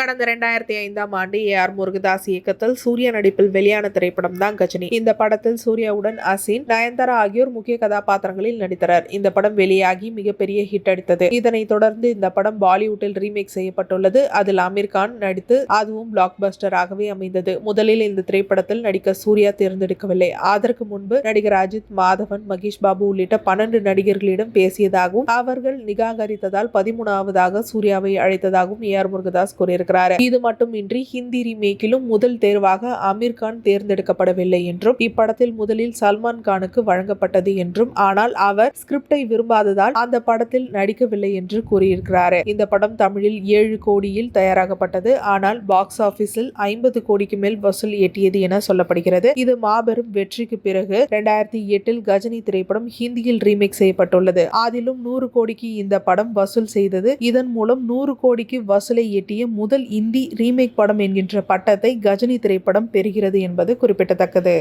கடந்த இரண்டாயிரத்தி ஐந்தாம் ஆண்டு ஏ ஆர் முருகதாஸ் இயக்கத்தில் சூர்யா நடிப்பில் வெளியான திரைப்படம் தான் கஜினி. இந்த படத்தில் சூர்யாவுடன் அசின் நயன்தாரா ஆகியோர் முக்கிய கதாபாத்திரங்களில் நடித்தனர். இந்த படம் வெளியாகி மிகப்பெரிய ஹிட் அடித்தது. இதனைத் தொடர்ந்து இந்த படம் பாலிவுட்டில் ரீமேக் செய்யப்பட்டுள்ளது. அதில் அமீர் கான் நடித்து அதுவும் பிளாக் பஸ்டராகவே அமைந்தது. முதலில் இந்த திரைப்படத்தில் நடிக்க சூர்யா தேர்ந்தெடுக்கவில்லை. அதற்கு முன்பு நடிகர் அஜித் மாதவன் மகேஷ் பாபு உள்ளிட்ட பன்னெண்டு நடிகர்களிடம் பேசியதாகவும் அவர்கள் நிகாகரித்ததால் பதிமூணாவதாக சூர்யாவை அழைத்ததாகவும் ஏ ஆர் முருகதாஸ் கூறியிருக்கிறார். இது மட்டுமின்றி ஹிந்தி ரீமேக்கிலும் முதல் தேர்வாக அமீர் கான் தேர்ந்தெடுக்கப்படவில்லை என்றும் இப்படத்தில் முதலில் சல்மான் கானுக்கு வழங்கப்பட்டது என்றும் ஆனால் அவர் ஸ்கிரிப்டை விரும்பாததால் அந்த படத்தில் நடிக்கவில்லை என்று கூறியிருக்கிறார். இந்த படம் தமிழில் ஏழு கோடியில் தயாராகப்பட்டது. ஆனால் பாக்ஸ் ஆபீஸில் ஐம்பது கோடிக்கு மேல் வசூல் எட்டியது என சொல்லப்படுகிறது. இது மாபெரும் வெற்றிக்கு பிறகு இரண்டாயிரத்தி எட்டில் கஜினி திரைப்படம் ஹிந்தியில் ரீமேக் செய்யப்பட்டுள்ளது. அதிலும் நூறு கோடிக்கு இந்த படம் வசூல் செய்தது. இதன் மூலம் நூறு கோடிக்கு வசூலை எட்டிய முதல் முதல் இந்தி ரீமேக் படம் என்கின்ற பட்டத்தை கஜினி திரைப்படம் பெறுகிறது என்பது குறிப்பிடத்தக்கது